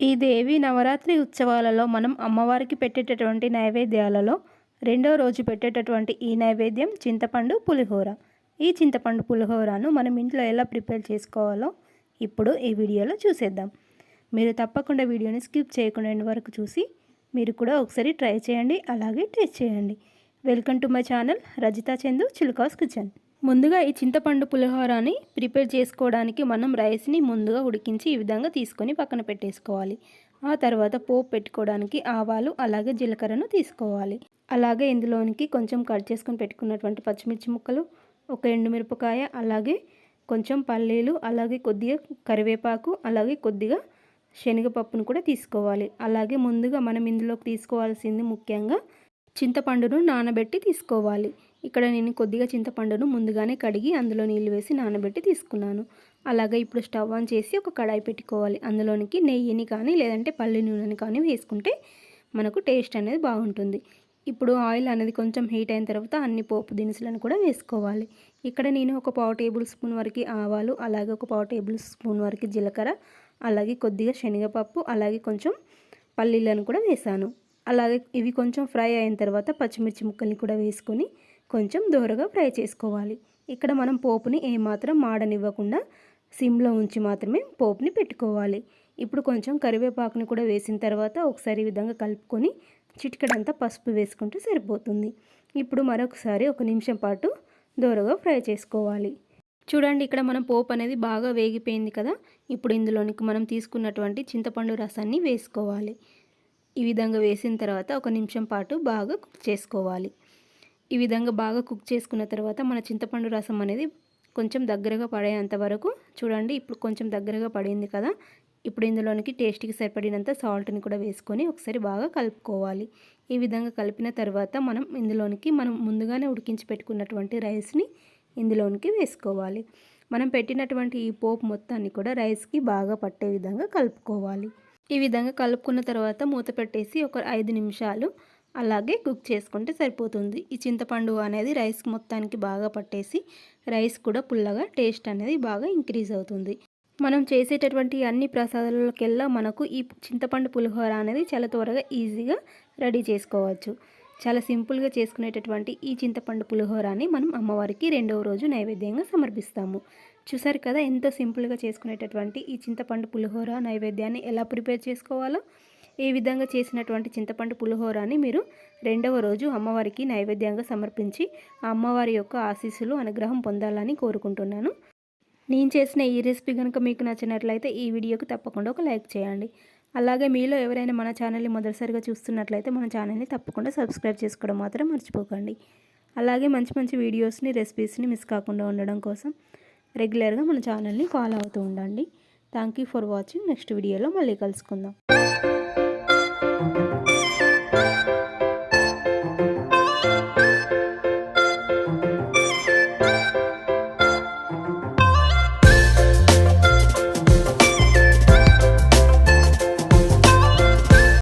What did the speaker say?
ఈ దేవి నవరాత్రి ఉత్సవాలలో మనం అమ్మవారికి పెట్టేటటువంటి నైవేద్యాలలో రెండో రోజు పెట్టేటటువంటి ఈ నైవేద్యం చింతపండు పులిహోర. ఈ చింతపండు పులిహోరను మనం ఇంట్లో ఎలా ప్రిపేర్ చేసుకోవాలో ఇప్పుడు ఈ వీడియోలో చూసేద్దాం. మీరు తప్పకుండా వీడియోని స్కిప్ చేయకుండా వరకు చూసి మీరు కూడా ఒకసారి ట్రై చేయండి అలాగే టేస్ట్ చేయండి. Welcome to my channel Rajitha Chandu Chilka's kitchen. ముందుగా ఈ చింతపండు పులిహోరని ప్రిపేర్ చేసుకోవడానికి మనం రైస్ని ముందుగా ఉడికించి ఈ విధంగా తీసుకొని పక్కన పెట్టేసుకోవాలి. ఆ తర్వాత పోపు పెట్టుకోవడానికి ఆవాలు అలాగే జీలకర్రను తీసుకోవాలి. అలాగే ఇందులోనికి కొంచెం కట్ చేసుకొని పెట్టుకున్నటువంటి పచ్చిమిర్చి ముక్కలు ఒక ఎండుమిరపకాయ అలాగే కొంచెం పల్లీలు అలాగే కొద్దిగా కరివేపాకు అలాగే కొద్దిగా శనగపప్పును కూడా తీసుకోవాలి. అలాగే ముందుగా మనం ఇందులోకి తీసుకోవాల్సింది ముఖ్యంగా చింతపండును నానబెట్టి తీసుకోవాలి. ఇక్కడ నేను కొద్దిగా చింతపండును ముందుగానే కడిగి అందులో నీళ్ళు వేసి నానబెట్టి తీసుకున్నాను. అలాగే ఇప్పుడు స్టవ్ ఆన్ చేసి ఒక కడాయి పెట్టుకోవాలి. అందులోనికి నెయ్యిని కానీ లేదంటే పల్లి నూనెని కానీ వేసుకుంటే మనకు టేస్ట్ అనేది బాగుంటుంది. ఇప్పుడు ఆయిల్ అనేది కొంచెం హీట్ అయిన తర్వాత అన్ని పోపు దినుసులను కూడా వేసుకోవాలి. ఇక్కడ నేను ఒక పావు టేబుల్ స్పూన్ వరకు ఆవాలు అలాగే ఒక పావు టేబుల్ స్పూన్ వరకు జీలకర్ర అలాగే కొద్దిగా శనగపప్పు అలాగే కొంచెం పల్లీలను కూడా వేసాను. అలాగే ఇవి కొంచెం ఫ్రై అయిన తర్వాత పచ్చిమిర్చి ముక్కల్ని కూడా వేసుకొని కొంచెం దోరగా ఫ్రై చేసుకోవాలి. ఇక్కడ మనం పోపుని ఏమాత్రం మాడనివ్వకుండా సిమ్లో ఉంచి మాత్రమే పోపుని పెట్టుకోవాలి. ఇప్పుడు కొంచెం కరివేపాకుని కూడా వేసిన తర్వాత ఒకసారి ఈ విధంగా కలుపుకొని చిటికడంతా పసుపు వేసుకుంటే సరిపోతుంది. ఇప్పుడు మరొకసారి ఒక నిమిషం పాటు దోరగా ఫ్రై చేసుకోవాలి. చూడండి ఇక్కడ మనం పోపు అనేది బాగా వేగిపోయింది కదా. ఇప్పుడు ఇందులోనికి మనం తీసుకున్నటువంటి చింతపండు రసాన్ని వేసుకోవాలి. ఈ విధంగా వేసిన తర్వాత ఒక నిమిషం పాటు బాగా కుక్ చేసుకోవాలి. ఈ విధంగా బాగా కుక్ చేసుకున్న తర్వాత మన చింతపండు రసం అనేది కొంచెం దగ్గరగా పడేంత వరకు చూడండి ఇప్పుడు కొంచెం దగ్గరగా పడింది కదా ఇప్పుడు ఇందులోనికి టేస్ట్కి సరిపడినంత సాల్ట్ని కూడా వేసుకొని ఒకసారి బాగా కలుపుకోవాలి. ఈ విధంగా కలిపిన తర్వాత మనం ఇందులోనికి మనం ముందుగానే ఉడికించి పెట్టుకున్నటువంటి రైస్ని ఇందులోనికి వేసుకోవాలి. మనం పెట్టినటువంటి ఈ పోపు మొత్తాన్ని కూడా రైస్కి బాగా పట్టే విధంగా కలుపుకోవాలి. ఈ విధంగా కలుపుకున్న తర్వాత మూత పెట్టేసి ఒక ఐదు నిమిషాలు అలాగే కుక్ చేసుకుంటే సరిపోతుంది. ఈ చింతపండు అనేది రైస్ మొత్తానికి బాగా పట్టేసి రైస్ కూడా పుల్లగా టేస్ట్ అనేది బాగా ఇంక్రీజ్ అవుతుంది. మనం చేసేటటువంటి అన్ని ప్రసాదాలకెల్లా మనకు ఈ చింతపండు పులిహోర అనేది చాలా త్వరగా ఈజీగా రెడీ చేసుకోవచ్చు. చాలా సింపుల్గా చేసుకునేటటువంటి ఈ చింతపండు పులిహోరాన్ని మనం అమ్మవారికి రెండవ రోజు నైవేద్యంగా సమర్పిస్తాము. చూసారు కదా ఎంతో సింపుల్గా చేసుకునేటటువంటి ఈ చింతపండు పులిహోర నైవేద్యాన్ని ఎలా ప్రిపేర్ చేసుకోవాలో? ఏ విధంగా చేసినటువంటి చింతపండు పులిహోరాన్ని మీరు రెండవ రోజు అమ్మవారికి నైవేద్యంగా సమర్పించి ఆ అమ్మవారి యొక్క ఆశీస్సులు అనుగ్రహం పొందాలని కోరుకుంటున్నాను. నేను చేసిన ఈ రెసిపీ కనుక మీకు నచ్చినట్లయితే ఈ వీడియోకి తప్పకుండా ఒక లైక్ చేయండి. అలాగే మీలో ఎవరైనా మన ఛానల్ని మొదటిసారిగా చూస్తున్నట్లయితే మన ఛానల్ని తప్పకుండా సబ్స్క్రైబ్ చేసుకోవడం మాత్రం మర్చిపోకండి. అలాగే మంచి మంచి వీడియోస్ని రెసిపీస్ని మిస్ కాకుండా ఉండడం కోసం రెగ్యులర్గా మన ఛానల్ని ఫాలో అవుతూ ఉండండి. Thank for watching. నెక్స్ట్ వీడియోలో మళ్ళీ కలుసుకుందాం. Thank you.